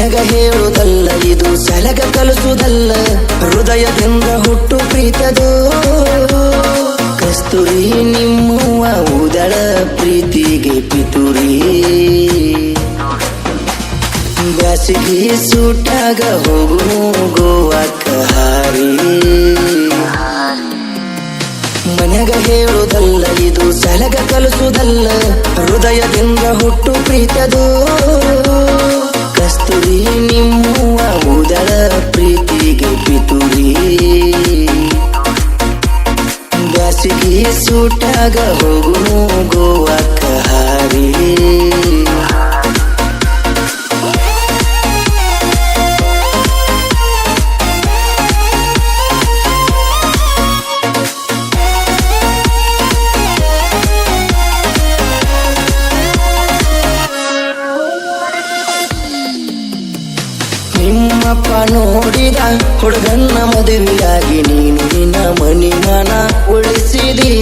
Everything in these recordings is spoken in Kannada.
ಮನೆಗ ಹೇಳುದಲ್ಲ, ಇದು ಸಲಗ ಕಲಿಸುವುದಲ್ಲ ಹೃದಯದಿಂದ ಹುಟ್ಟು ಪ್ರೀತದು ಕಸ್ತೂರಿ ನಿಮ್ಮುವ ಉದಳ ಪ್ರೀತಿಗೆ ಪಿತುರಿ. ಬ್ಯಾಸಿಗೆ ಸೂಟಾಗ ಹೋಗು ಗೋವಾಕ ಹಾರಿ. ಮನೆಗ ಹೇಳುವುದಲ್ಲ ಇದು ಸಲಗ ಕಲಿಸುವುದಲ್ಲ ಹೃದಯದಿಂದ ಹುಟ್ಟು ಪ್ರೀತದು ಬ್ಯಾಸಿಗೆ ಸೂಟಾಗ ಹೋಗುನು ಗೋವಾಕ ಹಾರಿ. ನಿಮ್ಮಪ್ಪ ನೋಡಿದ ಹುಡುಗನ್ನ ಮದುವೆಯಾಗಿ ನೀನು ನಿನ್ನ ಮನಿಮನ ಉಳಿಸಿದಿ.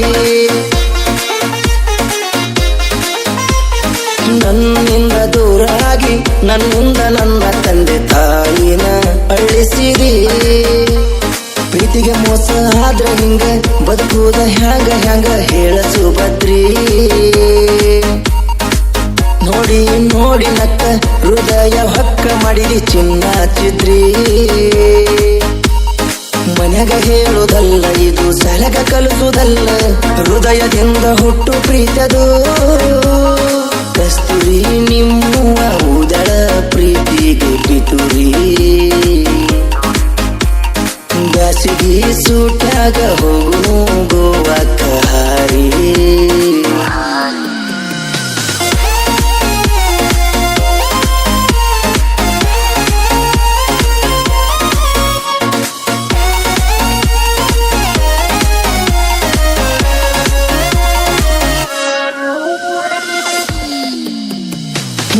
ನನ್ನಿಂದ ದೂರಾಗಿ ನನ್ನಿಂದ ನನ್ನ ತಂದೆ ತಾಯಿನ ಅಳಿಸಿದಿ. ಪ್ರೀತಿಗೆ ಮೋಸ ಆದ್ರ ಹಿಂಗ ಬದುಕುವುದ ಹ್ಯಾಂಗ ಹ್ಯಾಂಗ ಹೇಳ ಸುಭದ್ರಿ. ಹೃದಯ ಹಕ್ಕ ಮಾಡಿದಿ ಚಿನ್ನ ಚಿದ್ರಿ. ಮನೆಗ ಹೇಳುವುದಲ್ಲ ಇದು ಸಲಗ ಕಲಿಸುವುದಲ್ಲ ಹೃದಯದಿಂದ ಹುಟ್ಟು ಪ್ರೀತದು ಕಸ್ತೂರಿ ನಿಮ್ಮ ಉದಳ ಪ್ರೀತಿಗೆ ಪಿತುರಿ. ಬ್ಯಾಸಿಗೆ ಸೂಟಾಗ ಹೋಗುನು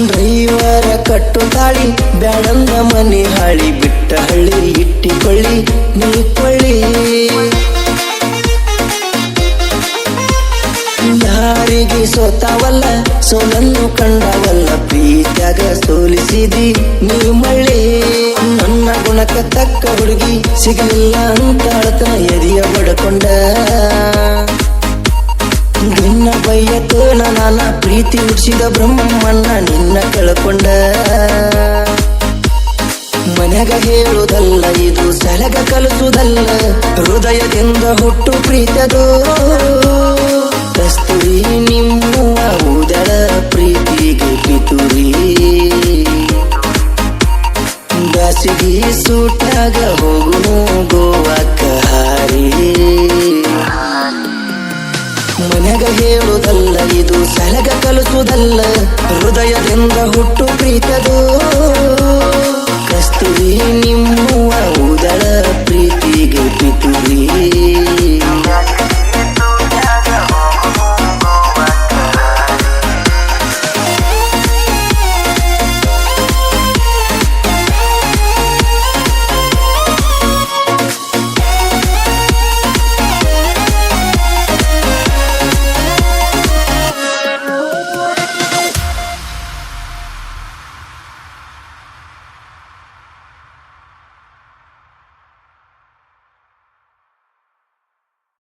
ಡ್ರೈವರ ಕಟ್ಟು ತಾಳಿ ಬ್ಯಾಡಂದ ಮನೆ ಹಾಳಿ ಬಿಟ್ಟ ಹಳ್ಳಿ ಇಟ್ಟಿಕೊಳ್ಳಿ ನಿಲ್ಕೊಳ್ಳಿ ಕೊಳ್ಳಿ ಯಾರಿಗೆ ಸೋತಾವಲ್ಲ, ಸೋಲನ್ನು ಕಂಡವಲ್ಲ, ಪ್ರೀತ್ಯಾಗ ಸೋಲಿಸಿದಿ ನೀ ಮಳ್ಳಿ. ನನ್ನ ಗುಣಕ್ಕೆ ತಕ್ಕ ಹುಡುಗಿ ಸಿಗಲಿಲ್ಲ ಅಂತ ಎದಿಯ ಬಡ್ಕೊಂಡ. ನಿನ್ನ ಬೈಯತೋನ ನಾನ ಪ್ರೀತಿ ಉಚ್ಚಿದ ಬ್ರಹ್ಮಣ್ಣ ನಿನ್ನ ಕಳ್ಕೊಂಡ. ಮನೆಗ ಹೇಳುವುದಲ್ಲ ಇದು ಸಲಗ ಕಲಿಸುವುದಲ್ಲ ಹೃದಯದಿಂದ ಹುಟ್ಟು ಪ್ರೀತದು ಕಸ್ತೂರಿ ನಿಮ್ಮ ಉದಳ ಪ್ರೀತಿಗೆ ಪಿತುರಿ. ದಾಸಿಗೆ ಸೂಟಾಗ ಹೋಗುವ ಗೋವಾಕ ಹೇಳುವುದಲ್ಲ ಇದು ಸಲಗ ಕಲಿಸುವುದಲ್ಲ ಹೃದಯದಿಂದ ಹುಟ್ಟು ಪ್ರೀತದು.